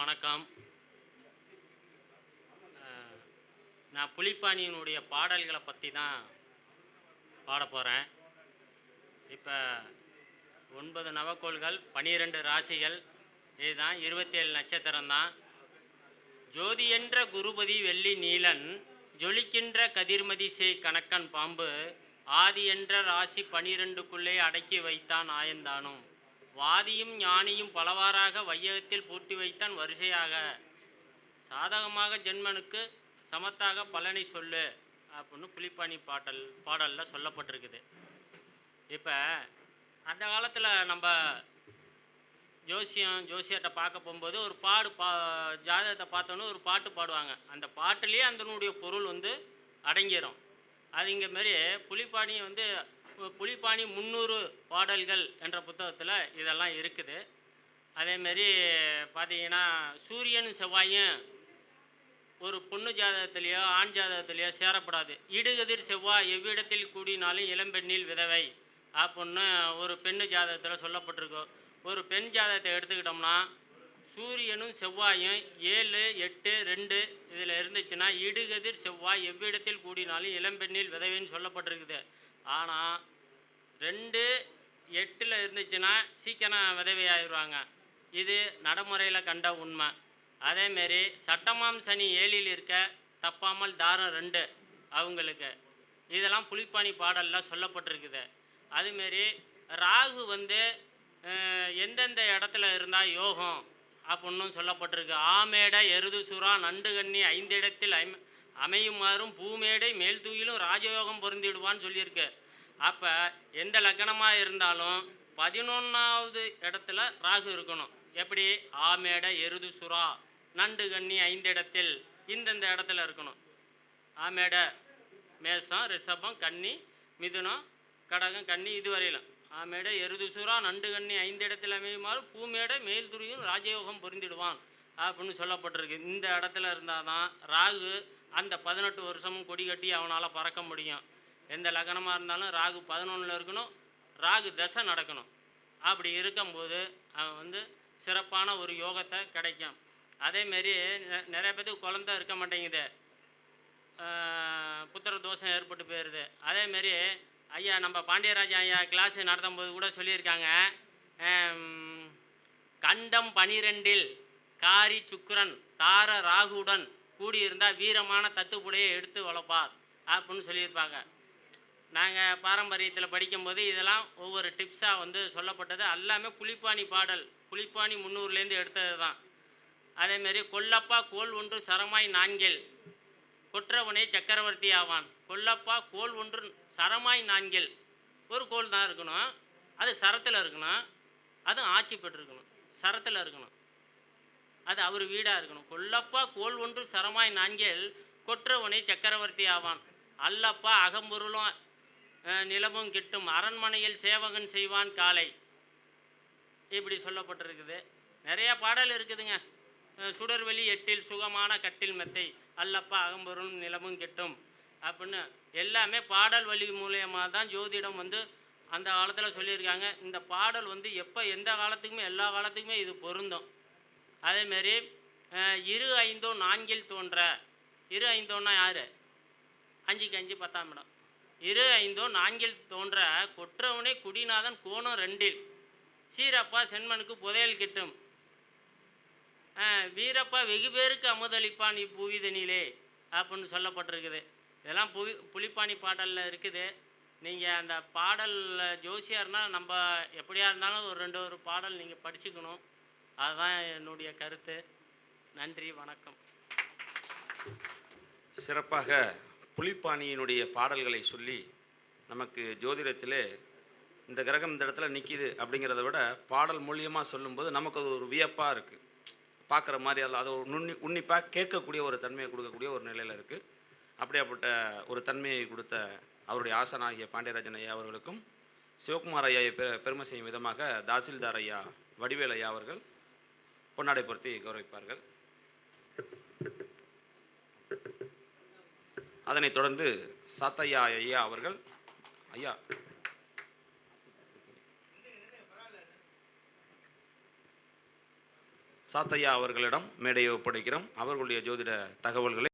வணக்கம். நான் புலிப்பாணியினுடைய பாடல்களை பற்றி தான் பாட போகிறேன் இப்போ ஒன்பது நவக்கோள்கள் பனிரெண்டு ராசிகள் இதுதான் இருபத்தேழு நட்சத்திரம் தான். ஜோதி என்ற குருபதி வெள்ளி நீலன் ஜொலிக்கின்ற கதிர்மதி செய் கணக்கன் பாம்பு ஆதி என்ற ராசி பனிரெண்டுக்குள்ளே அடக்கி வைத்தான் ஆயந்தானும். வாதியும் ஞானியும் பலவாறாக வையகத்தில் பூட்டி வைத்தான் வரிசையாக. சாதகமாக ஜென்மனுக்கு சமத்தாக பலனை சொல்லு அப்படின்னு புலிப்பாணி பாடல் பாடலில் சொல்லப்பட்டிருக்குது. இப்போ அந்த காலத்தில் நம்ம ஜோசியம் ஜோசியர்கிட்ட பார்க்க போகும்போது ஒரு பாடு பா ஜாதகத்தை பார்த்தோன்னே ஒரு பாட்டு பாடுவாங்க. அந்த பாட்டுலேயே அதனுடைய பொருள் வந்து அடங்கிடும் அது இங்கே மாரி புலிப்பாணி வந்து புலிப்பாணி முந்நூறு பாடல்கள் என்ற புத்தகத்தில் இதெல்லாம் இருக்குது. அதேமாரி பார்த்தீங்கன்னா சூரியனும் செவ்வாயும் ஒரு பொண்ணு ஜாதகத்திலேயோ ஆண் ஜாதகத்திலேயோ சேரப்படாது. இடுகதிர் செவ்வாய் எவ்விடத்தில் கூடினாலும் இளம்பெண்ணில் விதவை. அப்படின்னு ஒரு பெண்ணு ஜாதகத்தில் சொல்லப்பட்டிருக்கோம் ஒரு பெண் ஜாதகத்தை எடுத்துக்கிட்டோம்னா சூரியனும் செவ்வாயும் ஏழு எட்டு ரெண்டு இதில் இருந்துச்சுன்னா இடுகதிர் செவ்வாய் எவ்விடத்தில் கூடினாலும் இளம்பெண்ணில் விதவைன்னு சொல்லப்பட்டிருக்குது. ஆனால் ரெண்டு எட்டில் இருந்துச்சுன்னா சீக்கிரம் விதவை ஆயிடுவாங்க இது நடைமுறையில் கண்ட உண்மை. அதேமாரி சட்டமாம் சனி ஏழில் இருக்க தப்பாமல் தாரம் ரெண்டு அவங்களுக்கு. இதெல்லாம் புலிப்பாணி பாடலில் சொல்லப்பட்டிருக்குது. அதுமாரி ராகு வந்து எந்தெந்த இடத்துல இருந்தால் யோகம் அப்படின்னு சொல்லப்பட்டிருக்கு. ஆமேடை எருது சுறா நண்டு கன்னி ஐந்து இடத்தில் அமையுமாறும் பூமேடை மேல் தூயிலும் ராஜயோகம் பொருந்திடுவான்னு சொல்லியிருக்கு. அப்போ எந்த லக்கணமாக இருந்தாலும் பதினொன்றாவது இடத்துல ராகு இருக்கணும். எப்படி? ஆமேடை எருது சுறா நண்டு கன்னி ஐந்து இடத்தில் இந்தந்த இடத்துல இருக்கணும். ஆமேடை மேஷம் ரிஷபம் கன்னி மிதுனம் கடகம் கன்னி இதுவரையிலும். ஆமேடை எருது சுறா நண்டு கன்னி ஐந்து இடத்தில் அமையுமாறு பூமேடை மேல் துரியும் ராஜயோகம் பொருந்திடுவான் அப்படின்னு சொல்லப்பட்டிருக்கு. இந்த இடத்துல இருந்தால் தான் ராகு அந்த பதினெட்டு வருஷமும் கொடி கட்டி அவனால் பறக்க முடியும். எந்த லக்னமாக இருந்தாலும் ராகு பதினொன்றில் இருக்கணும். ராகு தசை நடக்கணும். அப்படி இருக்கும்போது அவன் வந்து சிறப்பான ஒரு யோகத்தை கிடைக்கும். அதேமாரி நெ- நிறைய பேத்துக்கு குழந்த இருக்க மாட்டேங்குது. புத்திர தோஷம் ஏற்பட்டு போயிடுது அதேமாரி ஐயா நம்ம பாண்டியராஜன் ஐயா கிளாஸ் நடத்தும் போது கூட சொல்லியிருக்காங்க. கண்டம் பனிரெண்டில் காரி சுக்கரன் தார ராகுடன் கூடியிருந்தால் வீரமான தத்துப்புடையை எடுத்து வளர்ப்பார். அப்படின்னு சொல்லியிருப்பாங்க. நாங்கள் பாரம்பரியத்தில் படிக்கும்போது இதெல்லாம் ஒவ்வொரு டிப்ஸாக வந்து சொல்லப்பட்டது. எல்லாமே புலிப்பாணி பாடல். புலிப்பாணி முன்னூறுலேருந்து எடுத்தது தான் அதேமாரி கொல்லப்பா கோல் ஒன்று சரமாய் நான்கில். கொற்றவனை சக்கரவர்த்தி ஆவான். கொல்லப்பா கோல் ஒன்று சரமாய் நான்கில். ஒரு கோல் தான் இருக்கணும். அது சரத்தில் இருக்கணும். அதுவும் ஆட்சி பெற்றிருக்கணும். சரத்தில் இருக்கணும். அது அவர் வீடாக இருக்கணும். கொல்லப்பா கோல் ஒன்று சரமாய் நான்கில். கொற்றவனே சக்கரவர்த்தி ஆவான். அல்லப்பா அகம்பொருளும் நிலமும் கிட்டும். அரண்மனையில் சேவகன் செய்வான் காலை. இப்படி சொல்லப்பட்டிருக்குது. நிறைய பாடல் இருக்குதுங்க. சுடர்வெளி எட்டில் சுகமான கட்டில் மெத்தை. அல்லப்பா அகம்பொருளும் நிலமும் கிட்டும். அப்படின்னு எல்லாமே பாடல் வழி மூலியமாக தான் ஜோதிடம் வந்து அந்த காலத்தில் சொல்லியிருக்காங்க. இந்த பாடல் வந்து எப்போ எந்த காலத்துக்குமே எல்லா காலத்துக்குமே இது பொருந்தும். அதேமாரி இரு ஐந்தோ நான்கில் தோன்ற. இரு ஐந்தோன்னா யார்? அஞ்சுக்கு அஞ்சு பத்தாம் இடம். இரு ஐந்தோ நான்கில் தோன்ற கொற்றவனே குடிநாதன் கோணம் ரெண்டில். சீரப்பா செண்மனுக்கு புதையல் கிட்டும். வீரப்பா வெகு பேருக்கு அமுதளிப்பான் இப்புவிதனிலே அப்படின்னு சொல்லப்பட்டிருக்குது. இதெல்லாம் புவி புலிப்பாணி பாடலில் இருக்குது. நீங்கள் அந்த பாடலில் ஜோசியார்னால் நம்ம எப்படியா இருந்தாலும் ஒரு ரெண்டு ஒரு பாடல் நீங்கள் படிச்சுக்கணும். அதுதான் என்னுடைய கருத்து. நன்றி வணக்கம். சிறப்பாக புலிப்பாணியினுடைய பாடல்களை சொல்லி நமக்கு ஜோதிடத்திலே இந்த கிரகம் இந்த இடத்துல நிற்கிது அப்படிங்கிறத விட பாடல் மூலியமாக சொல்லும்போது நமக்கு அது ஒரு வியப்பாக இருக்குது பார்க்குற மாதிரி அதில் அதை ஒரு நுண்ணி உன்னிப்பாக கேட்கக்கூடிய ஒரு தன்மையை கொடுக்கக்கூடிய ஒரு நிலையில் இருக்குது அப்படியாப்பட்ட ஒரு தன்மையை கொடுத்த அவருடைய ஆசனாகிய பாண்டியராஜன் ஐயா அவர்களுக்கும் சிவகுமார் ஐயாவை பெ பெருமை செய்யும் விதமாக தாசில்தார் ஐயா வடிவேல் ஐயா அவர்கள் பொன்னாடை பொருத்தி கௌரவிப்பார்கள். அதனைத் தொடர்ந்து சாத்தையா ஐயா அவர்கள் ஐயா சாத்தையா அவர்களிடம் மேடையை ஒப்படைக்கிறோம். அவர்களுடைய ஜோதிட தகவல்களை